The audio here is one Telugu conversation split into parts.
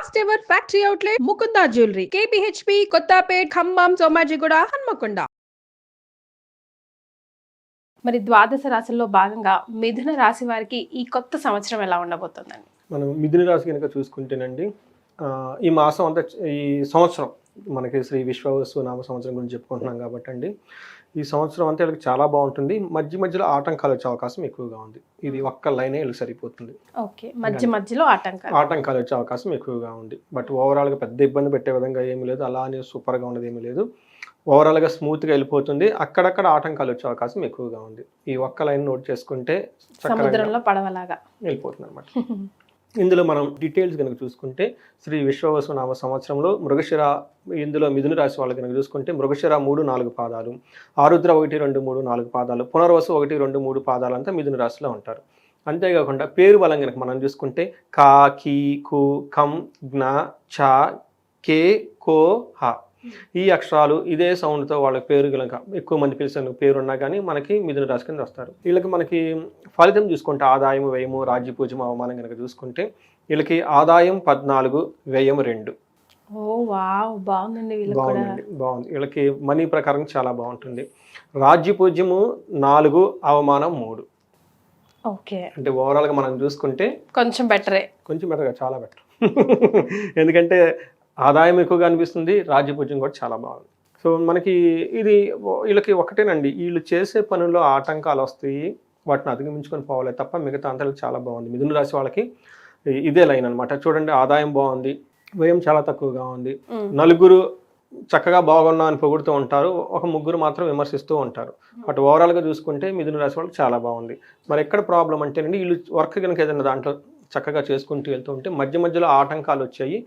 First ever factory outlet Mukunda jewellery KPHB Kothapet Khammam Somajiguda Hanamkonda మరి ద్వాదశ రాశుల్లో భాగంగా మిథున రాశి వారికి ఈ కొత్త సంవత్సరం ఎలా ఉండబోతుందండి? మనం మిథున రాశి కనుక చూసుకుంటేనండి ఆ, ఈ మాసం అంతా ఈ సంవత్సరం మనకి శ్రీ విశ్వవసు నామ సంవత్సరం గురించి చెప్పుకుంటున్నాం కాబట్టి అండి ఈ సంవత్సరం అంతా వీళ్ళకి చాలా బాగుంటుంది. మధ్య మధ్యలో ఆటంకాలు వచ్చే అవకాశం ఎక్కువగా ఉంది. ఇది ఒక్క లైనే వీళ్ళకి సరిపోతుంది. ఓకే. మధ్య మధ్యలో ఆటంకాలు. ఆటంకాలు వచ్చే అవకాశం ఎక్కువగా ఉంది. బట్ ఓవరాల్గా పెద్ద ఇబ్బంది పెట్టే విధంగా ఏమీ లేదు. అలా అని సూపర్గా ఉన్నది ఏమీ లేదు. ఓవరాల్గా స్మూత్గా వెళ్ళిపోతుంది. అక్కడక్కడ ఆటంకాలు వచ్చే అవకాశం ఎక్కువగా ఉంది. ఈ ఒక్క లైన్ నోట్ చేసుకుంటే సముద్రంలో పడవలాగా. వెళ్ళిపోతుంది అనమాట ఇందులో మనం డీటెయిల్స్ కనుక చూసుకుంటే శ్రీ విశ్వవసునామ సంవత్సరంలో మృగశిర ఇందులో మిథున రాశి వాళ్ళు కనుక చూసుకుంటే మృగశిర మూడు నాలుగు పాదాలు ఆరుద్ర ఒకటి రెండు మూడు నాలుగు పాదాలు పునర్వసు ఒకటి రెండు మూడు పాదాలు అంతా మిథున రాశిలో ఉంటారు. అంతేకాకుండా పేరు బలం కనుక మనం చూసుకుంటే కా కీ కు కం జ్ఞ చ కే కో హ. ఈ అక్షరాలు ఇదే సౌండ్తో వాళ్ళ పేరు కనుక ఎక్కువ మంది పిలిచిన పేరు ఉన్నా కానీ మనకి మిథున రాశి కింద వస్తారు. వీళ్ళకి మనకి ఫలితం చూసుకుంటే ఆదాయం వ్యయము రాజ్య పూజము అవమానం కనుక చూసుకుంటే వీళ్ళకి ఆదాయం పద్నాలుగు వ్యయం రెండు. బాగుందండి బాగుంది. వీళ్ళకి మనీ ప్రకారం చాలా బాగుంటుంది. రాజ్య పూజ్యము నాలుగు అవమానం మూడు. ఓకే. అంటే ఓవరాల్గా మనం చూసుకుంటే కొంచెం బెటరే. కొంచెం బెటర్గా చాలా బెటర్. ఎందుకంటే ఆదాయం ఎక్కువగా అనిపిస్తుంది రాజ్యపూజ్యం కూడా చాలా బాగుంది. సో మనకి ఇది వీళ్ళకి ఒకటేనండి. వీళ్ళు చేసే పనుల్లో ఆటంకాలు వస్తాయి వాటిని అధిగమించుకొని పోవాలి తప్ప మిగతా అంతా చాలా బాగుంది. మిథున రాశి వాళ్ళకి ఇదే లైన్ అనమాట చూడండి ఆదాయం బాగుంది వ్యయం చాలా తక్కువగా ఉంది. నలుగురు చక్కగా బాగున్నా అని పొగుడుతూ ఉంటారు ఒక ముగ్గురు మాత్రం విమర్శిస్తూ ఉంటారు. బట్ ఓవరాల్గా చూసుకుంటే మిథున రాశి వాళ్ళకి చాలా బాగుంది. మరి ఎక్కడ ప్రాబ్లం అంటేనండి వీళ్ళు వర్క్ కనుక ఏదైనా దాంట్లో చక్కగా చేసుకుంటూ వెళ్తూ ఉంటే మధ్య మధ్యలో ఆటంకాలు వచ్చాయి.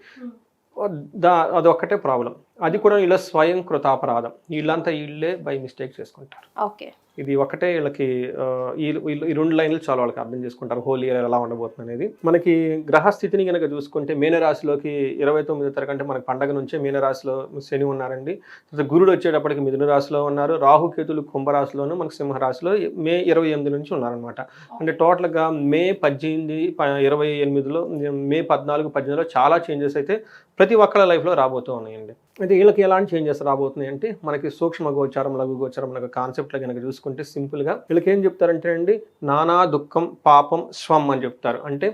దా అదొక్కటే ప్రాబ్లం. అది కూడా వీళ్ళ స్వయం కృతాపరాధం. వీళ్ళంతా వీళ్ళే బై మిస్టేక్ చేసుకుంటారు. ఓకే. ఇది ఒకటే వీళ్ళకి ఈ రెండు లైన్లు చాలా వాళ్ళకి అర్థం చేసుకుంటారు. హోలీ ఇయర్ ఎలా ఉండబోతుంది అనేది. మనకి గ్రహస్థితిని కనుక చూసుకుంటే మీనరాశిలోకి ఇరవై తొమ్మిదో తరగతి అంటే మనకి పండగ నుంచే మీనరాశిలో శని ఉన్నారండి. తర్వాత గురుడు వచ్చేటప్పటికి మిథున రాశిలో ఉన్నారు. రాహుకేతులు కుంభరాశిలోను మనకి సింహరాశిలో మే ఇరవై ఎనిమిది నుంచి ఉన్నారనమాట అంటే టోటల్గా మే పద్దెనిమిది ప- ఇరవై ఎనిమిదిలో మే పద్నాలుగు పద్దెనిమిదిలో చాలా చేంజెస్ అయితే ప్రతి ఒక్కళ్ళ లైఫ్లో రాబోతూ ఉన్నాయండి. అయితే వీళ్ళకి ఎలాంటి చేంజెస్ రాబోతున్నాయి అంటే మనకి సూక్ష్మ గోచారం లఘు గోచారం అనే కాన్సెప్ట్లో కనుక చూసుకుంటే సింపుల్గా వీళ్ళకి ఏం చెప్తారంటే అండి నానా దుఃఖం పాపం స్వం అని చెప్తారు. అంటే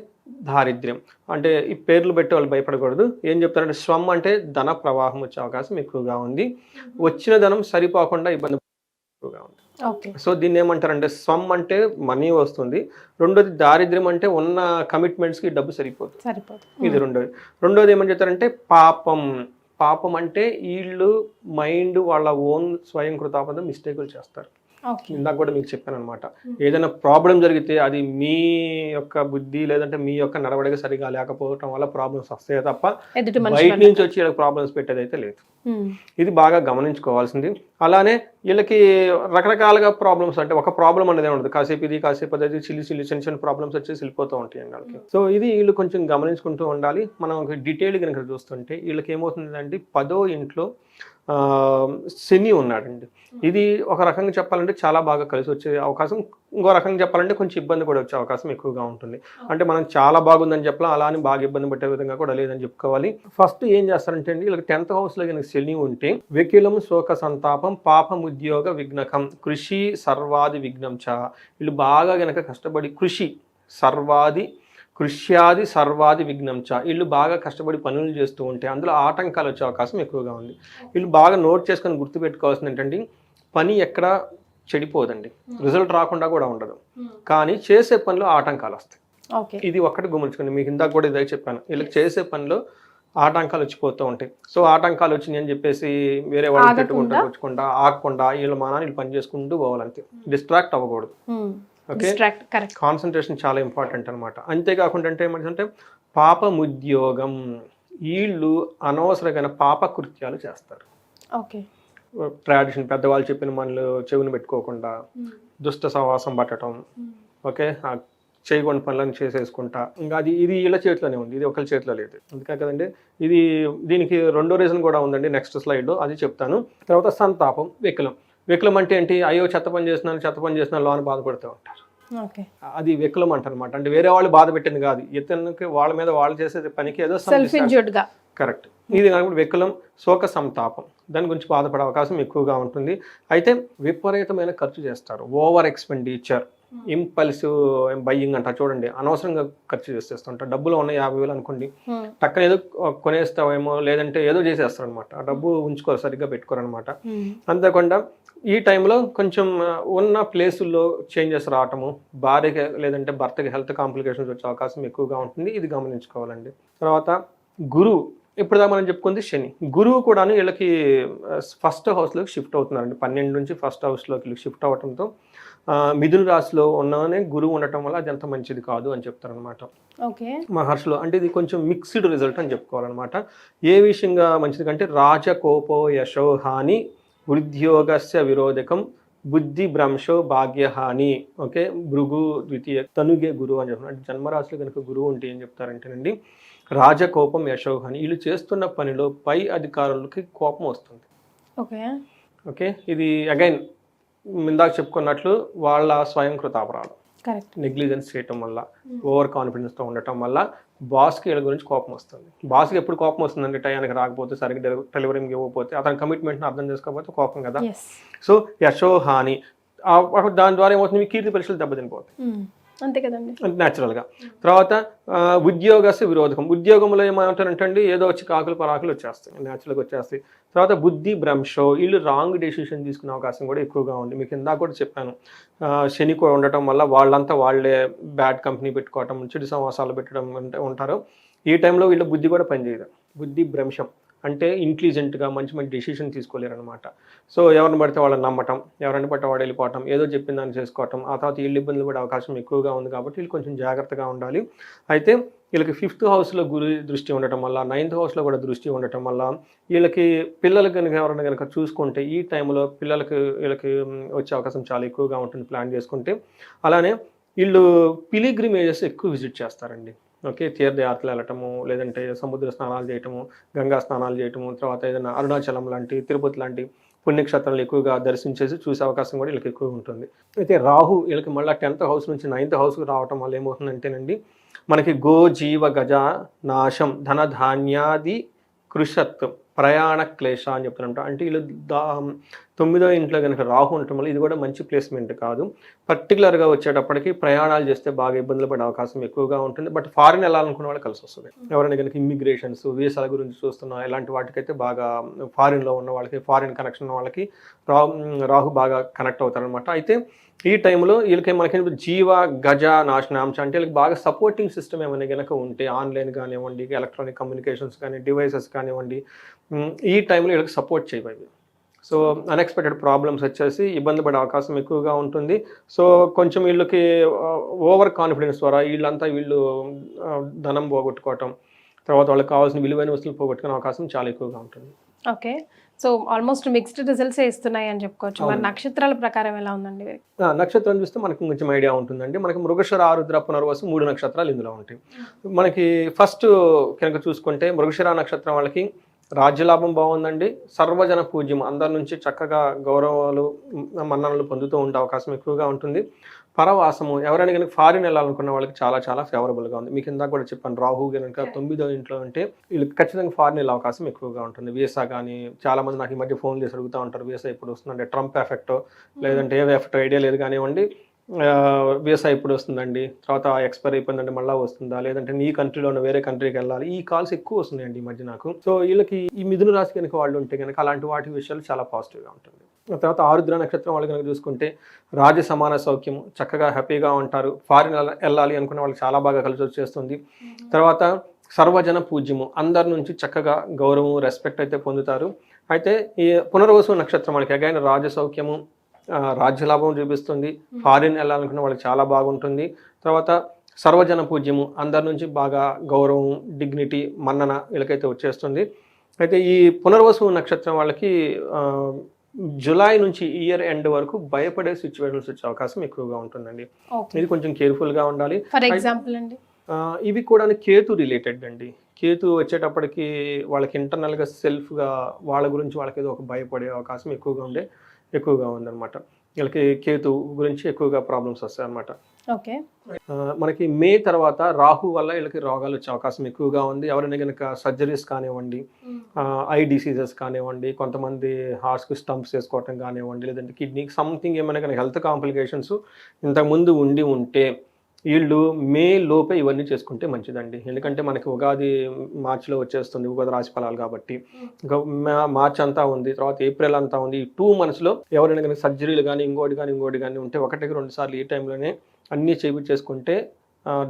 దారిద్ర్యం. అంటే ఈ పేర్లు పెట్టి వాళ్ళు భయపడకూడదు. ఏం చెప్తారంటే స్వం అంటే ధన ప్రవాహం వచ్చే అవకాశం ఎక్కువగా ఉంది. వచ్చిన ధనం సరిపోకుండా ఇబ్బంది సో దీన్ని ఏమంటారంటే స్వం అంటే మనీ వస్తుంది. రెండోది దారిద్ర్యం అంటే ఉన్న కమిట్మెంట్స్కి డబ్బు సరిపోతుంది. సరిపోతుంది. ఇది రెండోది. రెండోది ఏమని చెప్తారంటే పాపం పాపం అంటే వీళ్ళు మైండ్ వాళ్ళ ఓన్ స్వయం కృతాపద మిస్టేకులు చేస్తారు. ఇందాక కూడా మీకు చెప్పాను అనమాట ఏదైనా ప్రాబ్లం జరిగితే అది మీ యొక్క బుద్ధి లేదంటే మీ యొక్క నడవడిక సరిగా లేకపోవటం వల్ల ప్రాబ్లమ్స్ వస్తాయి తప్ప బయట నుంచి వచ్చి ప్రాబ్లమ్స్ పెట్టేది అయితే లేదు. ఇది బాగా గమనించుకోవాల్సింది. అలానే వీళ్ళకి రకరకాలుగా ప్రాబ్లమ్స్ అంటే ఒక ప్రాబ్లం అనేది ఉండదు. కాసేపు ఇది కాసేపు అది చిల్లి చిల్లి చిన్న చిన్న ప్రాబ్లమ్స్ వచ్చేసి వెళ్ళిపోతూ ఉంటాయి అండి వాళ్ళకి సో ఇది వీళ్ళు కొంచెం గమనించుకుంటూ ఉండాలి. మనం ఒక డీటెయిల్ కనుక చూస్తుంటే వీళ్ళకి ఏమవుతుందంటే పదో ఇంట్లో శని ఉన్నాడండి. ఇది ఒక రకంగా చెప్పాలంటే చాలా బాగా కలిసి వచ్చే అవకాశం ఇంకో రకంగా చెప్పాలంటే కొంచెం ఇబ్బంది కూడా వచ్చే అవకాశం ఎక్కువగా ఉంటుంది. అంటే మనం చాలా బాగుందని చెప్పాలి? అలా అని బాగా ఇబ్బంది పట్టే విధంగా కూడా లేదని చెప్పుకోవాలి. ఫస్ట్ ఏం చేస్తారంటే అండి వీళ్ళకి టెన్త్ హౌస్లో కనుక శని ఉంటే వెకిలం శోక సంతాపం పాపం ఉద్యోగ విఘ్నకం కృషి సర్వాది విఘ్నం చ వీళ్ళు బాగా గనక కష్టపడి కృషి సర్వాది కృష్యాది సర్వాది విఘ్నం చ వీళ్ళు బాగా కష్టపడి పనులు చేస్తూ ఉంటే అందులో ఆటంకాలు వచ్చే అవకాశం ఎక్కువగా ఉంది. వీళ్ళు బాగా నోట్ చేసుకొని గుర్తుపెట్టుకోవాల్సింది ఏంటంటే పని ఎక్కడ చెడిపోదండి. రిజల్ట్ రాకుండా కూడా ఉండదు. కానీ చేసే పనిలో ఆటంకాలు వస్తాయి. ఓకే. ఇది ఒక్కటి గుమర్చుకోండి మీకు ఇందాక కూడా ఇదే చెప్పాను. వీళ్ళకి చేసే పనిలో ఆటంకాలు వచ్చిపోతూ ఉంటాయి. సో ఆటంకాలు వచ్చినాయి అని చెప్పేసి వేరే వాళ్ళు? పెట్టుకుంటా వచ్చుకుంటా ఆగకుండా వీళ్ళ మానాన్ని వీళ్ళు పని చేసుకుంటూ పోవాలంతే. డిస్ట్రాక్ట్ అవ్వకూడదు. ఓకే? కాన్సన్ట్రేషన్ చాలా ఇంపార్టెంట్ అనమాట అంతేకాకుండా అంటే ఏమంటే పాపముద్యోగం వీళ్ళు అనవసరమైన పాప కృత్యాలు చేస్తారు. ఓకే. ట్రాడిషన్ పెద్దవాళ్ళు చెప్పిన మనలు చెవిని పెట్టుకోకుండా దుష్ట సహవాసం పట్టడం ఓకే? ఆ చేయకుండా పనులను చేసేసుకుంటా. ఇంకా అది ఇది వీళ్ళ చేతిలోనే ఉంది ఇది ఒకరి చేతిలో లేదు. అందుకే కదండి ఇది దీనికి రెండో రీజన్ కూడా ఉందండి నెక్స్ట్ స్లైడ్ అది చెప్తాను. తర్వాత సంతాపం వికలం. వికలం అంటే ఏంటి? అయ్యో చెత్త పని చేస్తున్నాను చెత్త పని చేస్తున్నాను లో అని బాధపడుతూ ఉంటారు. అది వికలం అంటారు అనమాట అంటే వేరే వాళ్ళు బాధ పెట్టింది కాదు. ఇతనికి వాళ్ళ మీద వాళ్ళు చేసే పనికి ఏదో సెల్ఫ్ ఇంజూర్డ్గా. కరెక్ట్ ఇది కాకుండా వికలం శోక సంతాపం. దాని గురించి బాధపడే అవకాశం ఎక్కువగా ఉంటుంది. అయితే విపరీతమైన ఖర్చు చేస్తారు. ఓవర్ ఎక్స్పెండిచర్ ఇంపల్సివ్ బయ్యింగ్ అంటారు చూడండి. అనవసరంగా ఖర్చు చేసేస్తుంటారు. డబ్బులు ఉన్న యాభై వేలు అనుకోండి. Hmm. టక్కన ఏదో కొనేస్తావేమో లేదంటే ఏదో చేసేస్తారు అనమాట ఆ డబ్బు ఉంచుకోరు సరిగ్గా పెట్టుకోరు అనమాట అంతేకాకుండా ఈ టైంలో కొంచెం ఉన్న ప్లేసుల్లో చేంజెస్ రావటము భార్యకి లేదంటే భర్తకి హెల్త్ కాంప్లికేషన్స్ వచ్చే అవకాశం ఎక్కువగా ఉంటుంది. ఇది గమనించుకోవాలండి. తర్వాత గురువు ఇప్పుడు మనం చెప్పుకుంది శని. గురువు కూడా వీళ్ళకి ఫస్ట్ హౌస్లోకి షిఫ్ట్ అవుతున్నారండి. పన్నెండు నుంచి ఫస్ట్ హౌస్లోకి షిఫ్ట్ అవ్వడంతో ఆ, మిథున రాశిలో ఉన్ననే గురువు ఉండటం వల్ల అది అంత మంచిది కాదు అని చెప్తారనమాట ఓకే. మహర్షిలో అంటే ఇది కొంచెం మిక్స్డ్ రిజల్ట్ అని చెప్పుకోవాలన్నమాట. ఏ విషయంగా మంచిది కంటే రాజకోపో యశో హాని వృద్ధ్యోగస్య విరోధకం బుద్ధి భ్రంశో భాగ్యహాని. ఓకే? భృగు ద్వితీయ తనుగే గురువు అని చెప్తున్నారు. అంటే జన్మరాశిలో కనుక గురువు ఉంటే ఏం చెప్తారంటేనండి రాజకోపం యశో హాని వీళ్ళు చేస్తున్న పనిలో పై అధికారులకి కోపం వస్తుంది. ఓకే. ఓకే? ఇది అగైన్ ఇందాక చెప్పుకున్నట్లు వాళ్ళ స్వయం కృతాపరాధం కరెక్ట్. నెగ్లిజెన్స్ చేయటం వల్ల ఓవర్ కాన్ఫిడెన్స్తో ఉండటం వల్ల బాస్కి వీళ్ళ గురించి కోపం వస్తుంది. బాస్కి ఎప్పుడు కోపం వస్తుందంటే టయానికి రాకపోతే సరిగ్గా డెలి- డెలివరీకి ఇవ్వకపోతే అతని కమిట్మెంట్ని అర్థం చేసుకోకపోతే కోపం కదా? సో యశో హాని ఆ- ఆ- దాని ద్వారా ఏమవుతుంది? మీ కీర్తి పరీక్షలు దెబ్బతినిపోతాయి. అంతే కదండి. న్యాచురల్గా తర్వాత ఆ, ఉద్యోగస్య విరోధకం. ఉద్యోగంలో ఏమంటారంటే ఏదో వచ్చి కాకులు పరాకులు వచ్చేస్తాయి న్యాచురల్గా వచ్చేస్తాయి. తర్వాత బుద్ధి భ్రంశో వీళ్ళు రాంగ్ డెసిషన్ తీసుకునే అవకాశం కూడా ఎక్కువగా ఉంది. మీకు ఇందాక కూడా చెప్పాను. శని కూడా ఉండటం వల్ల వాళ్ళంతా వాళ్ళే బ్యాడ్ కంపెనీ పెట్టుకోవటం చెడు సమాసాలు పెట్టడం ఉంటారు. ఈ టైంలో వీళ్ళ బుద్ధి కూడా పనిచేయదు. బుద్ధి భ్రంశం. అంటే ఇంటెలిజెంట్గా మంచి మంచి డెసిషన్ తీసుకోలేరు అనమాట సో ఎవరిని పడితే వాళ్ళని నమ్మటం ఎవరిని పడితే వాడు వెళ్ళిపోవటం ఏదో చెప్పిన దాన్ని చేసుకోవటం ఆ తర్వాత వీళ్ళు ఇబ్బందులు పడే అవకాశం ఎక్కువగా ఉంది కాబట్టి వీళ్ళు కొంచెం జాగ్రత్తగా ఉండాలి. అయితే వీళ్ళకి ఫిఫ్త్ హౌస్లో గురి దృష్టి ఉండటం వల్ల నైన్త్ హౌస్లో కూడా దృష్టి ఉండటం వల్ల వీళ్ళకి పిల్లలు కనుక ఎవరైనా కనుక చూసుకుంటే ఈ టైంలో పిల్లలకి వీళ్ళకి వచ్చే అవకాశం చాలా ఎక్కువగా ఉంటుంది ప్లాన్ చేసుకుంటే. అలానే వీళ్ళు పిలిగ్రిమేజెస్ ఎక్కువ విజిట్ చేస్తారండి. ఓకే తీర్థయాత్రలు వెళ్ళటము లేదంటే సముద్ర స్నానాలు చేయటము గంగా స్నానాలు చేయటము తర్వాత ఏదైనా అరుణాచలం లాంటి తిరుపతి లాంటి పుణ్యక్షేత్రాలు ఎక్కువగా దర్శించేసి చూసే అవకాశం కూడా వీళ్ళకి ఎక్కువ ఉంటుంది. అయితే రాహు వీళ్ళకి మళ్ళీ టెన్త్ హౌస్ నుంచి నైన్త్ హౌస్కి రావటం వల్ల ఏమవుతుందంటేనండి మనకి గో జీవ గజ నాశం ధన ధాన్యాది కృషత్ ప్రయాణ క్లేశ అని చెప్తున్నమాట అంటే వీళ్ళు దా తొమ్మిదో ఇంట్లో కనుక రాహు ఉండటం వల్ల ఇది కూడా మంచి ప్లేస్మెంట్ కాదు. పర్టికులర్గా వచ్చేటప్పటికి ప్రయాణాలు చేస్తే బాగా ఇబ్బందులు పడే అవకాశం ఎక్కువగా ఉంటుంది. బట్ ఫారిన్ వెళ్ళాలనుకున్న వాళ్ళు కలిసి వస్తుంది. ఎవరైనా కనుక ఇమ్మిగ్రేషన్స్ వీసాల గురించి చూస్తున్నా ఇలాంటి వాటికైతే బాగా ఫారిన్లో ఉన్న వాళ్ళకి ఫారిన్ కనెక్షన్ ఉన్న వాళ్ళకి రాహు రాహు బాగా కనెక్ట్ అవుతారనమాట అయితే ఈ టైంలో వీళ్ళకి మనకి జీవ గజ నాశనాంశ అంటే వీళ్ళకి బాగా సపోర్టింగ్ సిస్టమ్ ఏమైనా కనుక ఉంటే ఆన్లైన్ కానివ్వండి ఎలక్ట్రానిక్ కమ్యూనికేషన్స్ కానీ డివైసెస్ కానివ్వండి ఈ టైంలో వీళ్ళకి సపోర్ట్ చేయవి సో అన్ఎక్స్పెక్టెడ్ ప్రాబ్లమ్స్ వచ్చేసి ఇబ్బంది పడే అవకాశం ఎక్కువగా ఉంటుంది. సో కొంచెం వీళ్ళకి ఓవర్ కాన్ఫిడెన్స్ ద్వారా వీళ్ళంతా వీళ్ళు ధనం పోగొట్టుకోవటం తర్వాత వాళ్ళకి కావాల్సిన విలువైన వస్తువులు పోగొట్టుకునే అవకాశం చాలా ఎక్కువగా ఉంటుంది. Okay so almost mixed results ఇస్తున్నాయి అని చెప్పుకోవచ్చు. మరి. నక్షత్రాల ప్రకారం ఎలా ఉందండి? నక్షత్రం చూస్తే మనకి కొంచెం ఐడియా ఉంటుందండి. మనకి మృగశిర ఆరుద్ర పునర్వసు మూడు నక్షత్రాలు ఇందులో ఉంటాయి. మనకి ఫస్ట్ కనుక చూసుకుంటే మృగశిర నక్షత్రం వాళ్ళకి రాజ్యలాభం బాగుందండి. సర్వజన పూజ్యం. అందరి నుంచి చక్కగా గౌరవాలు మన్ననలు పొందుతూ ఉండే అవకాశం ఎక్కువగా ఉంటుంది. పరవాసము ఎవరైనా కనుక ఫారిన్ వెళ్ళాలనుకున్న వాళ్ళకి చాలా చాలా ఫేవరబుల్గా ఉంది. మీకు ఇందాక కూడా చెప్పాను రాహు కనుక తొమ్మిదో ఇంట్లో ఉంటే వీళ్ళకి ఖచ్చితంగా ఫారిన్ వెళ్ళే అవకాశం ఎక్కువగా ఉంటుంది. వీసా కానీ చాలా మంది నాకు ఈ మధ్య ఫోన్ చేసి అడుగుతూ ఉంటారు వీసా ఎప్పుడు వస్తుందంటే ట్రంప్ ఎఫెక్ట్ లేదంటే ఏ ఎఫెక్ట్ ఐడియా లేదు కానివ్వండి. వీసా ఎప్పుడు వస్తుందండి? తర్వాత ఎక్స్పైర్ అయిపోయిందంటే మళ్ళీ వస్తుందా? లేదంటే నీ కంట్రీలో ఉన్న వేరే కంట్రీకి వెళ్ళాలి? ఈ కాల్స్ ఎక్కువ వస్తున్నాయండి ఈ మధ్య నాకు. సో వీళ్ళకి ఈ మిథున రాశి కనుక వాళ్ళు ఉంటే కనుక అలాంటి వాటి విషయాలు చాలా పాజిటివ్గా ఉంటుంది. తర్వాత ఆరుద్ర నక్షత్రం వాళ్ళు కనుక చూసుకుంటే రాజ సమాన సౌఖ్యము చక్కగా హ్యాపీగా ఉంటారు. ఫారిన్ వెళ్ళాలి అనుకున్న వాళ్ళకి చాలా బాగా కలిసి వచ్చేస్తుంది. తర్వాత సర్వజన పూజ్యము అందరి నుంచి చక్కగా గౌరవం రెస్పెక్ట్ అయితే పొందుతారు. అయితే ఈ పునర్వసు నక్షత్రం వాళ్ళకి అగైన్ రాజ సౌఖ్యము రాజ్యలాభం చూపిస్తుంది. ఫారిన్ వెళ్ళాలనుకున్న వాళ్ళకి చాలా బాగుంటుంది. తర్వాత సర్వజన పూజ్యము అందరి నుంచి బాగా గౌరవం డిగ్నిటీ మన్నన వీళ్ళకైతే వచ్చేస్తుంది. అయితే ఈ పునర్వసు నక్షత్రం వాళ్ళకి జులై నుంచి ఇయర్ ఎండ్ వరకు భయపడే సిచ్యువేషన్స్ వచ్చే అవకాశం ఎక్కువగా ఉంటుందండి. ఇది కొంచెం కేర్ఫుల్గా ఉండాలి. ఫర్ ఎగ్జాంపుల్ అండి. ఇవి కూడా కేతు రిలేటెడ్ అండి. కేతు వచ్చేటప్పటికి వాళ్ళకి ఇంటర్నల్గా సెల్ఫ్గా వాళ్ళ గురించి వాళ్ళకి ఏదో ఒక భయపడే అవకాశం ఎక్కువగా ఉండే ఎక్కువగా ఉందన్నమాట. వీళ్ళకి కేతు గురించి ఎక్కువగా ప్రాబ్లమ్స్ వస్తాయి అన్నమాట ఓకే మనకి మే తర్వాత రాహు వల్ల వీళ్ళకి రోగాలు వచ్చే అవకాశం ఎక్కువగా ఉంది. ఎవరైనా కనుక సర్జరీస్ కానివ్వండి ఐ డిసీజెస్ కానివ్వండి కొంతమంది హార్ట్స్కి స్టంప్స్ వేసుకోవటం కానివ్వండి లేదంటే కిడ్నీకి సంథింగ్ ఏమైనా కనుక హెల్త్ కాంప్లికేషన్స్ ఇంతకుముందు ఉండి ఉంటే వీళ్ళు మే లోపే ఇవన్నీ చేసుకుంటే మంచిదండి. ఎందుకంటే మనకి ఉగాది మార్చిలో వచ్చేస్తుంది ఉగాది రాశి ఫలాలు కాబట్టి. మార్చ్ అంతా ఉంది తర్వాత ఏప్రిల్ అంతా ఉంది. ఈ టూ మంత్స్లో ఎవరైనా కనుక సర్జరీలు కానీ ఇంకోటి కానీ ఇంకోటి కానీ ఉంటే ఒకటికి రెండు సార్లు ఈ టైంలోనే అన్నీ చేయించేసుకుంటే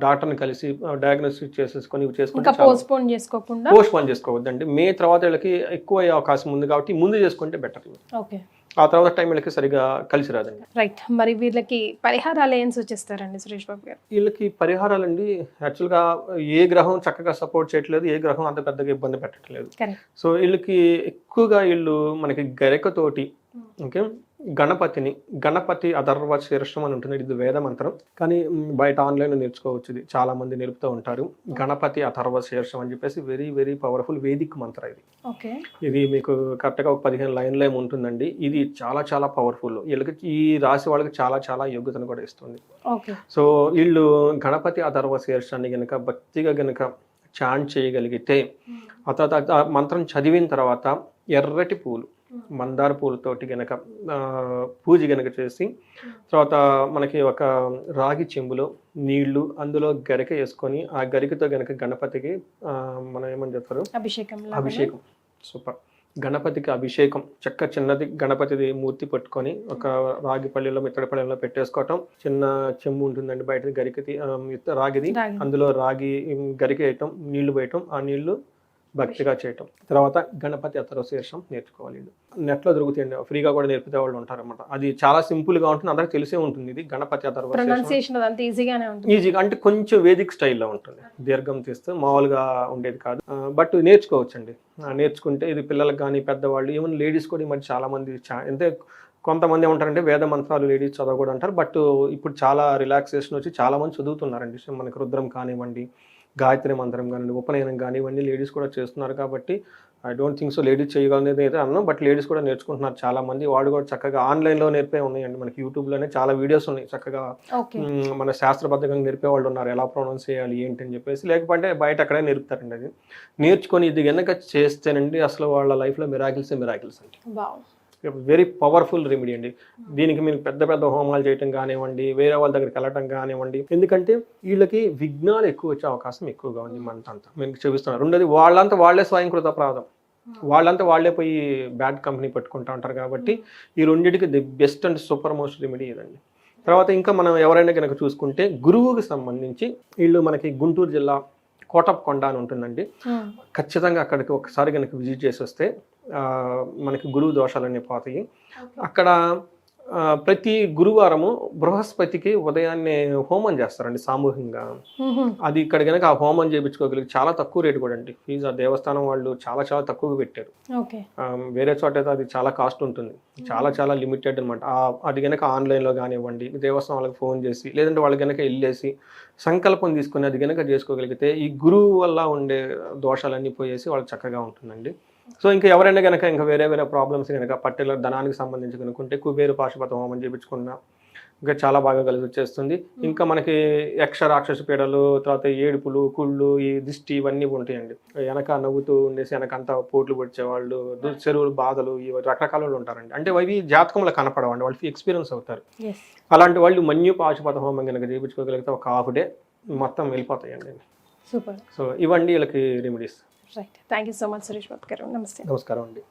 డాక్టర్ని కలిసి డయాగ్నోసిస్ చేసేసుకొని చేసుకుంటే ఇంకా చాలా. పోస్ట్ పోన్ చేసుకోకుండా? పోస్ట్ పోన్ చేసుకోవద్దండి. మే తర్వాత వీళ్ళకి ఎక్కువ అయ్యే అవకాశం ఉంది కాబట్టి ముందు చేసుకుంటే బెటర్ ఓకే. ఆ తర్వాత టైం వీళ్ళకి సరిగా కలిసి రాదండి. రైట్ మరి వీళ్ళకి పరిహారాలు ఏం సూచిస్తారండి సురేష్ బాబు గారు? వీళ్ళకి పరిహారాలండి యాక్చువల్గా ఏ గ్రహం చక్కగా సపోర్ట్ చేయట్లేదు ఏ గ్రహం అంత పెద్దగా ఇబ్బంది పెట్టట్లేదు. సో వీళ్ళకి ఎక్కువగా వీళ్ళు మనకి గరికతోటి ఓకే గణపతిని గణపతి అధర్వ శీర్షం అని ఉంటుంది. ఇది వేద మంత్రం. కానీ బయట ఆన్లైన్లో నేర్చుకోవచ్చు. ఇది చాలా మంది నేర్పుతూ ఉంటారు. గణపతి అథర్వ శీర్షం అని చెప్పేసి వెరీ వెరీ పవర్ఫుల్ వేదిక్ మంత్ర ఇది. ఓకే. ఇది మీకు కరెక్ట్గా ఒక పదిహేను లైన్లో ఏమి ఉంటుందండి. ఇది చాలా చాలా పవర్ఫుల్. వీళ్ళకి ఈ రాశి వాళ్ళకి చాలా చాలా యోగ్యతను కూడా ఇస్తుంది. సో వీళ్ళు గణపతి అథర్వ శీర్షాన్ని గనక భక్తిగా గనక చాంట్ చేయగలిగితే ఆ తర్వాత మంత్రం చదివిన తర్వాత ఎర్రటి పూలు మందార పూలతోటి గనక పూజ గనక చేసి తర్వాత మనకి ఒక రాగి చెంబులో నీళ్ళు అందులో గరిక వేసుకొని ఆ గరికతో గనక గణపతికి మనం ఏమని చెప్తారు? అభిషేకం అభిషేకం. సూపర్. గణపతికి అభిషేకం. చక్క చిన్నది గణపతిది మూర్తి పట్టుకొని ఒక రాగి పళ్ళెలో మిత్తడి పళ్ళెలో పెట్టేసుకోవటం. చిన్న చెంబు ఉంటుందండి బయట గరికది రాగిది. రాగి. అందులో రాగి గరిక వేయటం నీళ్ళు వేయటం ఆ నీళ్ళు భక్తిగా చేయటం. తర్వాత గణపతి అతర శీర్షం నేర్చుకోవాలి. నెట్లో దొరుకుతాయండి ఫ్రీగా కూడా నేర్పితే వాళ్ళు ఉంటారన్నమాట. అది చాలా సింపుల్గా ఉంటుంది. అందరికి తెలిసే ఉంటుంది ఇది. గణపతి అతర్వ శీర్షం. ప్రొనౌన్సియేషన్ అదంతా ఈజీగానే ఉంటుంది. ఈజీగా అంటే కొంచెం వేదిక్ స్టైల్లో ఉంటుంది. దీర్ఘం తీస్తే మామూలుగా ఉండేది కాదు. బట్ నేర్చుకోవచ్చండి. నేర్చుకుంటే ఇది పిల్లలకు కానీ పెద్దవాళ్ళు ఈవెన్ లేడీస్ కూడా ఈ మధ్య చాలా మంది అంటే కొంతమంది ఏమంటారంటే వేద మంత్రాలు లేడీస్ చదవకూడదు అంటారు. బట్ ఇప్పుడు చాలా రిలాక్సేషన్ వచ్చి చాలా మంది చదువుతున్నారండి మనకి రుద్రం కానివ్వండి గాయత్రి మంత్రం కానివ్వండి ఉపనయనం కానీ ఇవన్నీ లేడీస్ కూడా చేస్తున్నారు కాబట్టి I don't think so ladies చేయగలనేది అయితే అన్నాం బట్ లేడీస్ కూడా నేర్చుకుంటున్నారు చాలా మంది వాడు కూడా చక్కగా ఆన్లైన్లో నేర్పే ఉన్నాయండి. మనకి యూట్యూబ్లోనే చాలా వీడియోస్ ఉన్నాయి. చక్కగా మన శాస్త్రబద్ధంగా నేర్పే వాళ్ళు ఉన్నారు. ఎలా ప్రొనౌన్స్ చేయాలి ఏంటి అని చెప్పేసి. లేకపోతే బయట అక్కడే నేర్పుతారండి అది. నేర్చుకొని ఇది కనుక చేస్తేనండి అసలు వాళ్ళ లైఫ్లో మిరాకిల్సే మిరాకిల్స్ అండి. వెరీ పవర్ఫుల్ రెమెడీ అండి. దీనికి మీరు పెద్ద పెద్ద హోమాలు చేయటం కానివ్వండి వేరే వాళ్ళ దగ్గరికి వెళ్ళటం కానివ్వండి. ఎందుకంటే వీళ్ళకి విఘ్నాలు ఎక్కువ వచ్చే అవకాశం ఎక్కువగా ఉంది మంత్ అంతా మీకు చూపిస్తున్నారు. రెండోది వాళ్ళంతా వాళ్ళే స్వయంకృత అపరాధం. వాళ్ళంతా వాళ్ళే పోయి బ్యాడ్ కంపెనీ పెట్టుకుంటా ఉంటారు కాబట్టి ఈ రెండింటికి the best and super most remedy ఇదండి. తర్వాత ఇంకా మనం ఎవరైనా కనుక చూసుకుంటే గురువుకి సంబంధించి వీళ్ళు మనకి గుంటూరు జిల్లా కోటప్పకొండ అని ఉంటుందండి. ఖచ్చితంగా అక్కడికి ఒకసారి కనుక విజిట్ చేసి వస్తే మనకి గురువు దోషాలన్నీ పోతాయి. అక్కడ ప్రతి గురువారము బృహస్పతికి ఉదయాన్నే హోమం చేస్తారండి సామూహికంగా. అది ఇక్కడ కనుక ఆ హోమం చేయించుకోగలిగి చాలా తక్కువ రేటు కూడా అండి. ఫీజు ఆ దేవస్థానం వాళ్ళు చాలా చాలా తక్కువ పెట్టారు. వేరే చోట అయితే అది చాలా కాస్ట్ ఉంటుంది. చాలా చాలా లిమిటెడ్ అనమాట అది కనుక ఆన్లైన్లో కానివ్వండి దేవస్థానం వాళ్ళకి ఫోన్ చేసి లేదంటే వాళ్ళకి కనుక వెళ్ళేసి సంకల్పం తీసుకొని అది కనుక చేసుకోగలిగితే ఈ గురువు వల్ల ఉండే దోషాలన్నీ పోయేసి వాళ్ళకి చక్కగా ఉంటుందండి. సో ఇంకా ఎవరైనా కనుక ఇంకా వేరే వేరే ప్రాబ్లమ్స్ కనుక పర్టికులర్ ధనానికి సంబంధించి కనుకుంటే కుబేరు పాశుపత హోమం చేయించుకున్నా ఇంకా చాలా బాగా కలిసి వచ్చేస్తుంది. ఇంకా మనకి యక్ష రాక్షస పీడలు తర్వాత ఏడుపులు కుళ్ళు ఈ దిష్టి ఇవన్నీ ఉంటాయండి. వెనక నవ్వుతూ ఉండేసి వెనకంతా పోట్లు పొడిచేవాళ్ళు దు- చెరువులు బాధలు ఇవి రకరకాల వాళ్ళు ఉంటారండి. అంటే అవి జాతకంలో కనపడవండి వాళ్ళకి ఎక్స్పీరియన్స్ అవుతారు. అలాంటి వాళ్ళు మన్యు పాశుపత హోమం కనుక చేయించుకోగలిగితే ఒక హాఫ్ డే మొత్తం వెళ్ళిపోతాయండి. సూపర్ సో ఇవండి వీళ్ళకి remedies right thank you so much Suresh Babu garu నమస్తే నమస్కారం అండి.